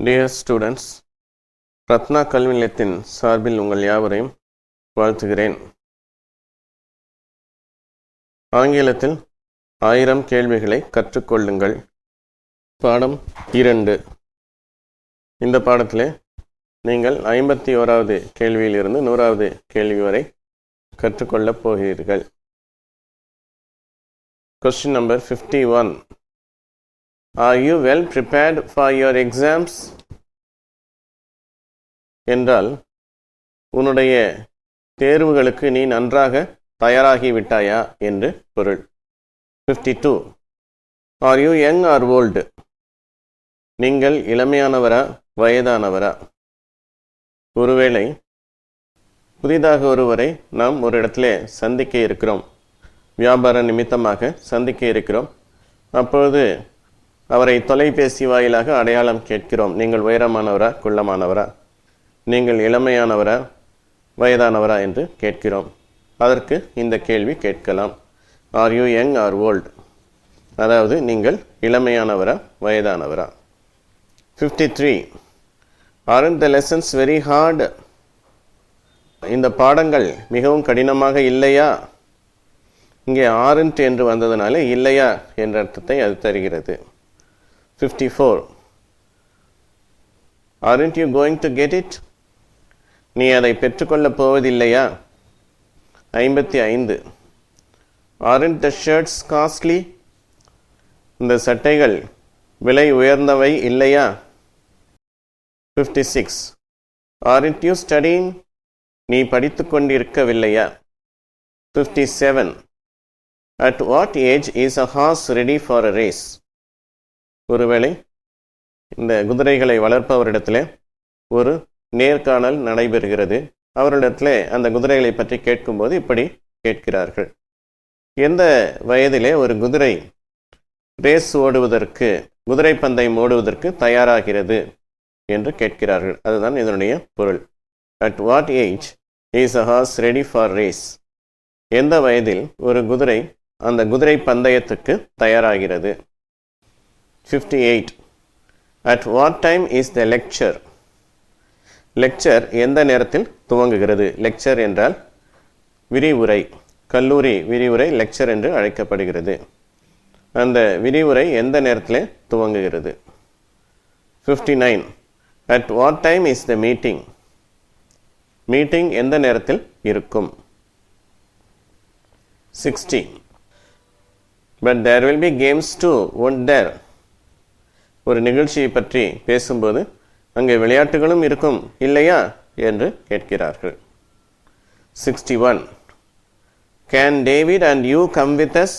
Dear students Ratna கல்வி நிலையத்தின் சார்பில் உங்கள் யாவரையும் வாழ்த்துகிறேன். ஆங்கிலத்தில் ஆயிரம் கேள்விகளை கற்றுக்கொள்ளுங்கள். பாடம் இரண்டு. இந்த பாடத்திலே நீங்கள் ஐம்பத்தி ஓராவது கேள்வியிலிருந்து நூறாவது கேள்வி வரை கற்றுக்கொள்ளப் போகிறீர்கள். Question number fifty one are you well prepared for your exams என்றால் உன்னுடைய தேர்வுகளுக்கு நீ நன்றாக தயாராகிவிட்டாயா என்று பொருள். Fifty two are you young or old நீங்கள் இளமையானவரா வயதானவரா? ஒருவேளை புதிதாக ஒருவரை நாம் ஒரு இடத்துல சந்திக்க இருக்கிறோம். வியாபார நிமித்தமாக சந்திக்க இருக்கிறோம். அப்பொழுது அவரை தொலைபேசி வாயிலாக அடையாளம் கேட்கிறோம். நீங்கள் உயரமானவரா குள்ளமானவரா? நீங்கள் இளமையானவரா வயதானவரா என்று கேட்கிறோம். அதற்கு இந்த கேள்வி கேட்கலாம். Are you young or old அதாவது நீங்கள் இளமையானவரா வயதானவரா? Fifty three are the lessons very hard இந்த பாடங்கள் மிகவும் கடினமாக இல்லையா? இங்கே ஆரண்ட் என்று வந்ததுனால இல்லையா என்ற அர்த்தத்தை அது தருகிறது. Fifty four you you going to get it நீ அதை பெற்றுக்கொள்ளப் போவதில்லையா? ஐம்பத்தி ஐந்து. ஆரண்ட் த ஷர்ட்ஸ் காஸ்ட்லி இந்த சட்டைகள் விலை உயர்ந்தவை இல்லையா? Fifty six aren't you studying நீ படித்து கொண்டிருக்கவில்லையா? Fifty seven at what age is a horse ready for a race ஒருவேளை இந்த குதிரைகளை வளர்ப்பவரிடத்தில் ஒரு நேர்காணல் நடைபெறுகிறது. அவரிடத்தில் அந்த குதிரைகளை பற்றி கேட்கும்போது இப்படி கேட்கிறார்கள். எந்த வயதிலே ஒரு குதிரை ரேஸ் ஓடுவதற்கு குதிரை பந்தயம் ஓடுவதற்கு தயாராகிறது என்று கேட்கிறார்கள். அதுதான் இதனுடைய பொருள். At what age is a horse ready for race எந்த வயதில் ஒரு குதிரை அந்த குதிரை பந்தயத்துக்கு தயாராகிறது? Fifty eight at what time is the lecture lecture எந்த நேரத்தில் துவங்குகிறது? லெக்சர் என்றால் விரிவுரை கல்லூரி விரிவுரை லெக்சர் என்று அழைக்கப்படுகிறது. அந்த விரிவுரை எந்த நேரத்தில் துவங்குகிறது? Fifty nine at what time is the meeting meeting எந்த நேரத்தில் இருக்கும்? Sixty but there will be games to one there ஒரு நிகழ்ச்சியை பற்றி பேசும்போது அங்கே விளையாட்டுகளும் இருக்கும் இல்லையா? என்று கேட்கிறார்கள். Sixty one can David and you come with us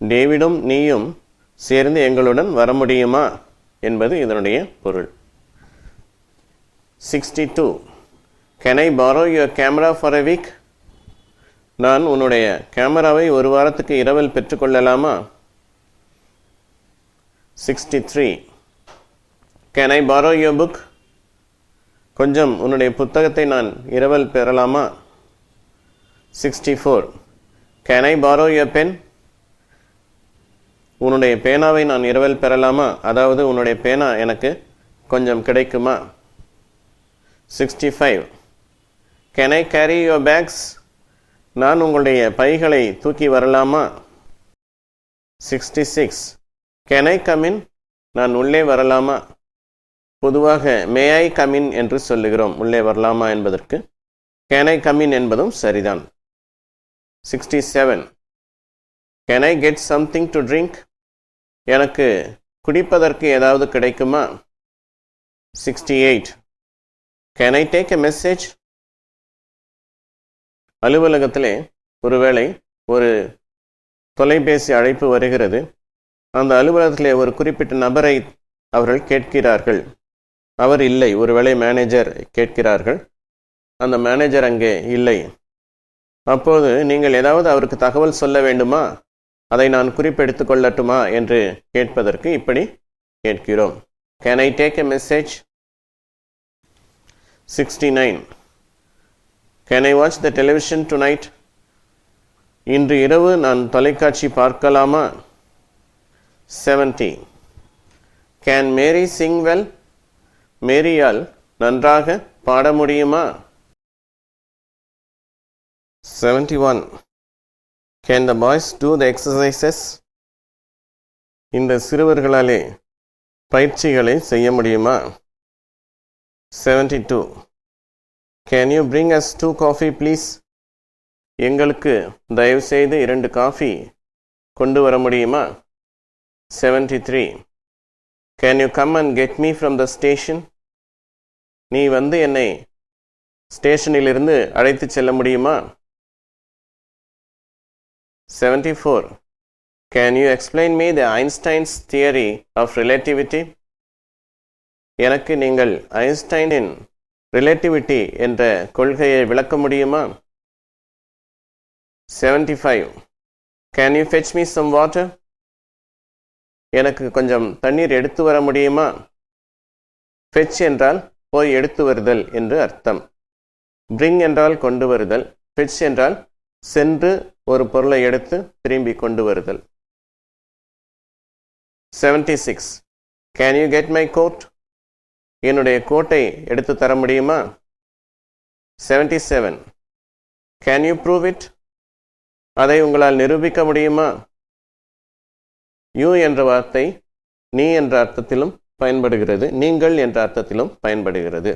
டேவிடும் நீயும் சேர்ந்து எங்களுடன் வர முடியுமா? என்பது இதனுடைய பொருள். Sixty two can I borrow your camera for a week நான் உன்னுடைய கேமராவை ஒரு வாரத்துக்கு இரவல் பெற்றுக்கொள்ளலாமா? Sixty three I borrow borrow book? Book கொஞ்சம் உன்னுடைய புத்தகத்தை நான் இரவல் பெறலாமா? Sixty four can I borrow your pen உன்னுடைய பேனாவை நான் இரவல் பெறலாமா? அதாவது உன்னுடைய பேனா எனக்கு கொஞ்சம் கிடைக்குமா? Sixty five can I carry your bags நான் உங்களுடைய பைகளை தூக்கி வரலாமா? Sixty six can I come in நான் உள்ளே வரலாமா? பொதுவாக மே ஐ கமின் என்று சொல்லுகிறோம். உள்ளே வரலாமா என்பதற்கு. கேன் ஐ கமின் என்பதும் சரிதான். Sixty seven can I get something to drink எனக்கு குடிப்பதற்கு ஏதாவது கிடைக்குமா? Sixty eight can I take a message அலுவலகத்திலே ஒருவேளை ஒரு தொலைபேசி அழைப்பு வருகிறது. அந்த அலுவலகத்திலே ஒரு குறிப்பிட்ட நபரை அவர்கள் கேட்கிறார்கள். அவர் இல்லை ஒருவேளை மேனேஜர் கேட்கிறார்கள். அந்த மேனேஜர் அங்கே இல்லை. அப்போது நீங்கள் ஏதாவது அவருக்கு தகவல் சொல்ல வேண்டுமா? அதை நான் குறிப்பெடுத்து கொள்ளட்டுமா? என்று கேட்பதற்கு இப்படி கேட்கிறோம். Can I take a message sixty nine can I watch the television tonight இன்று இரவு நான் தொலைக்காட்சி பார்க்கலாமா? Seventy can Mary sing well மேரியால் நன்றாக பாட முடியுமா? Seventy one can the boys do the exercises இந்த சிறுவர்களாலே பயிற்சிகளை செய்ய முடியுமா? Seventy two can you bring us two coffee please எங்களுக்கு தயவுசெய்து இரண்டு காஃபி கொண்டு வர முடியுமா? Seventy three can you come and get me the station? Station நீ வந்து என்னை ஸ்டேஷனிலிருந்து அழைத்து செல்ல முடியுமா? Seventy four can you explain me the Einstein's theory of relativity எனக்கு நீங்கள் ஐன்ஸ்டைனின் ரிலேட்டிவிட்டி என்ற கொள்கையை விளக்க முடியுமா? Seventy five can you fetch me some water எனக்கு கொஞ்சம் தண்ணீர் எடுத்து வர முடியுமா? ஃபெச் என்றால் போய் எடுத்து வருதல் என்று அர்த்தம். பிரிங் என்றால் கொண்டு வருதல். ஃபெச் என்றால் சென்று ஒரு பொருளை எடுத்து திரும்பி கொண்டு வருதல். Seventy six can you get my coat என்னுடைய கோட்டை எடுத்து தர முடியுமா? Seventy seven can you prove it அதை உங்களால் நிரூபிக்க முடியுமா? யூ என்ற வார்த்தை நீ என்ற அர்த்தத்திலும் பயன்படுகிறது நீங்கள் என்ற அர்த்தத்திலும் பயன்படுகிறது.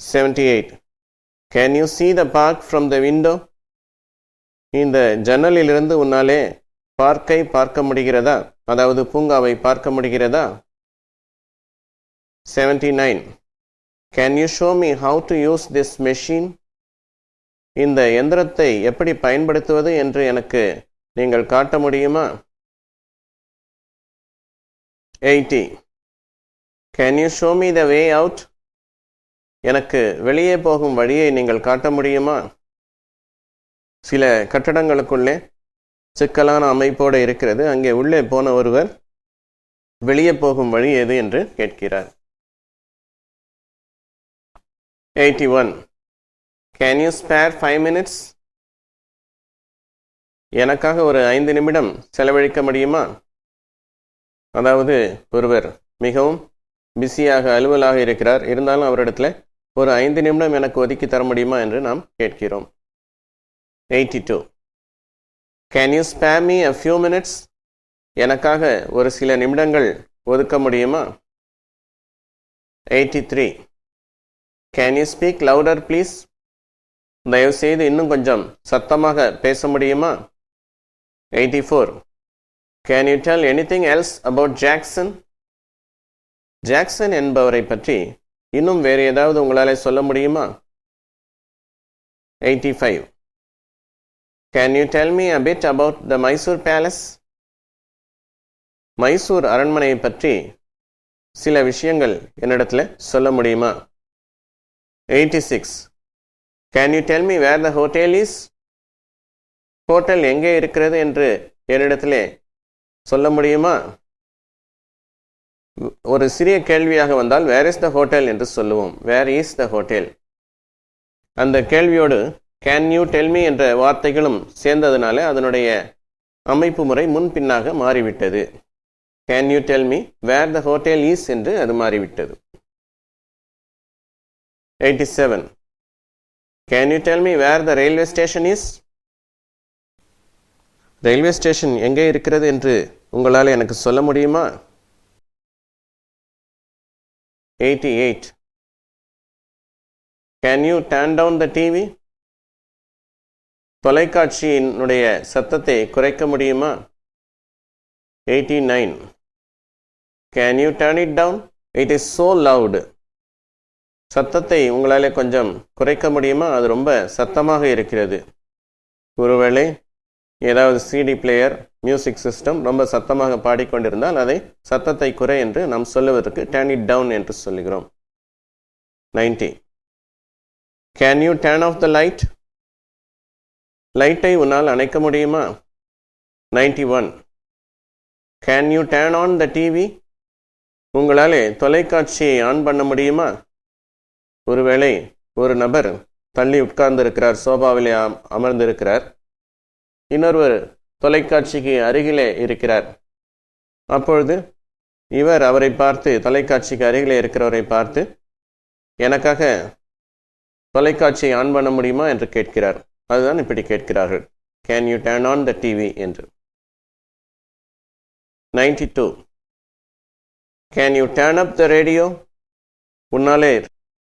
Seventy eight can you see the park from the window இந்த ஜன்னலிலிருந்து உன்னாலே பார்க்கை பார்க்க முடிகிறதா? அதாவது பூங்காவை பார்க்க முடிகிறதா? Seventy nine can you show me how to use this machine இந்த எந்திரத்தை எப்படி பயன்படுத்துவது என்று எனக்கு நீங்கள் காட்ட முடியுமா? Eighty. Can you show me the way out எனக்கு வெளியே போகும் வழியை நீங்கள் காட்ட முடியுமா? சில கட்டடங்களுக்குள்ளே சிக்கலான அமைப்போடு இருக்கிறது. அங்கே உள்ளே போன ஒருவர் வெளியே போகும் வழி எது என்று கேட்கிறார். Eighty one can you spare five minutes எனக்காக ஒரு ஐந்து நிமிடம் செலவழிக்க முடியுமா? அதாவது ஒருவர் மிகவும் பிஸியாக அலுவலாக இருக்கிறார். இருந்தாலும் அவரிடத்துல ஒரு ஐந்து நிமிடம் எனக்கு ஒதுக்கி தர முடியுமா என்று நாம் கேட்கிறோம். Eighty two. Can you spare me a few minutes எனக்காக ஒரு சில நிமிடங்கள் ஒதுக்க முடியுமா? Eighty three. Can you speak louder please தயவுசெய்து இன்னும் கொஞ்சம் சத்தமாக பேச முடியுமா? Eighty four. Can you tell anything else about Jackson Jackson என்பவரை பற்றி இன்னும் வேறு ஏதாவது உங்களால் சொல்ல முடியுமா? Eighty five can you tell me a bit about the Mysore palace Mysore அரண்மனையை பற்றி சில விஷயங்கள் என்னிடத்தில் சொல்ல முடியுமா? Eighty six can you tell me where the hotel is hotel எங்கே இருக்கிறது என்று என்னிடத்திலே சொல்ல முடியுமா? ஒரு சிறிய கேள்வியாக வந்தால் வேர் இஸ் த ஹோட்டல் என்று சொல்லுவோம். வேர் இஸ் த ஹோட்டல் அந்த கேள்வியோடு கேன் யூ டெல்மி என்ற வார்த்தைகளும் சேர்ந்ததுனால அதனுடைய அமைப்பு முறை முன்பின்னாக மாறிவிட்டது. Can you tell me where the hotel is என்று அது மாறிவிட்டது. Eighty seven can you tell me where the railway station is railway station எங்கே இருக்கிறது? என்று உங்களால் எனக்கு சொல்ல முடியுமா? Eighty eight can you turn down the TV தொலைக்காட்சியினுடைய சத்தத்தை குறைக்க முடியுமா? Eighty nine can you turn it down it is so loud சத்தத்தை உங்களால் கொஞ்சம் குறைக்க முடியுமா? அது ரொம்ப சத்தமாக இருக்கிறது. ஒருவேளை ஏதாவது சிடி பிளேயர் மியூசிக் சிஸ்டம் ரொம்ப சத்தமாக பாடிக்கொண்டிருந்தால் அதை சத்தத்தை குறை என்று நாம் சொல்லுவதற்கு டேன் இட் டவுன் என்று சொல்லுகிறோம். Ninety can you turn off the light லைட்டை உன்னால் அணைக்க முடியுமா? Ninety one can you turn on the TV உங்களாலே தொலைக்காட்சியை ஆன் பண்ண முடியுமா? ஒருவேளை ஒரு நபர் தள்ளி உட்கார்ந்திருக்கிறார் சோபாவிலே அமர்ந்திருக்கிறார். இன்னொருவர் தொலைக்காட்சிக்கு அருகிலே இருக்கிறார். அப்பொழுது இவர் அவரை பார்த்து தொலைக்காட்சிக்கு அருகிலே இருக்கிறவரை பார்த்து எனக்காக தொலைக்காட்சியை ஆன் பண்ண முடியுமா? என்று கேட்கிறார். அதுதான் இப்படி கேட்கிறார்கள். Can you turn on the TV என்று. Ninety two can you turn up the radio உன்னாலே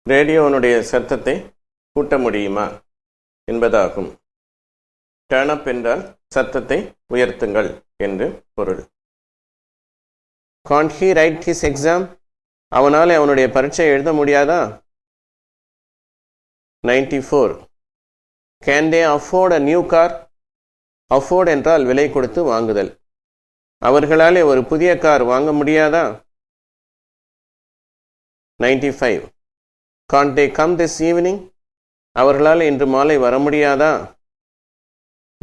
ரேடியோனுடைய சத்தத்தை கூட்ட முடியுமா? என்பதாகும். டேர்ன் அப் என்றால் சத்தத்தை உயர்த்துங்கள் என்று பொருள். Can't he write his exam அவனால் அவனுடைய பரீட்சை எழுத முடியாதா? Ninety four can they afford a new car afford என்றால் விலை கொடுத்து வாங்குதல். அவர்களாலே ஒரு புதிய கார் வாங்க முடியாதா? Ninety five can't they come this evening அவர்களால் இன்று மாலை வர முடியாதா?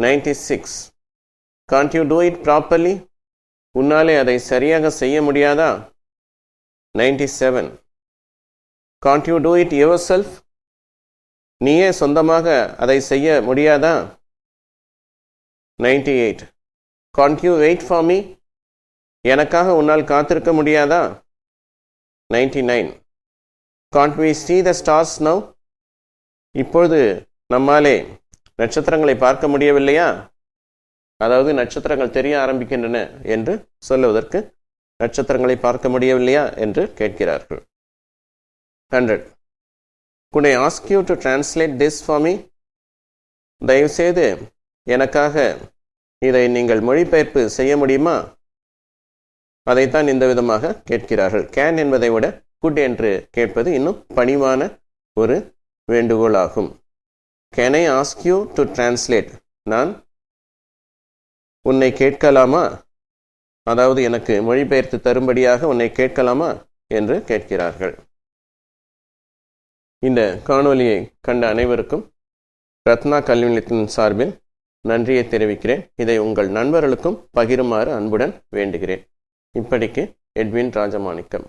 Ninety six. Can't you do it properly உன்னாலே அதை சரியாக செய்ய முடியாதா? Ninety seven. Can't you do it yourself நீயே சொந்தமாக அதை செய்ய முடியாதா? Ninety eight. Can't you wait for me எனக்காக உன்னால் காத்திருக்க முடியாதா? Ninety nine. Can't we see the stars now இப்பொழுது நம்மாலே நட்சத்திரங்களை பார்க்க முடியவில்லையா? அதாவது நட்சத்திரங்கள் தெரிய ஆரம்பிக்கின்றன என்று சொல்லுவதற்கு நட்சத்திரங்களை பார்க்க முடியவில்லையா என்று கேட்கிறார்கள். Hundred. Could I ask you to translate this for me தயவுசெய்து எனக்காக இதை நீங்கள் மொழிபெயர்ப்பு செய்ய முடியுமா? அதைத்தான் இந்த விதமாக கேட்கிறார்கள். கேன் என்பதை விட குட் என்று கேட்பது இன்னும் பணிவான ஒரு வேண்டுகோளாகும். Can I ask you to translate நான் உன்னை கேட்கலாமா? அதாவது எனக்கு மொழிபெயர்த்து தரும்படியாக உன்னை கேட்கலாமா? என்று கேட்கிறார்கள். இந்த காணொலியை கண்ட அனைவருக்கும் ரத்னா கல்வி நிலையத்தின் சார்பில் நன்றியை தெரிவிக்கிறேன். இதை உங்கள் நண்பர்களுக்கும் பகிருமாறு அன்புடன் வேண்டுகிறேன். இப்படிக்கு எட்வின் ராஜமாணிக்கம்.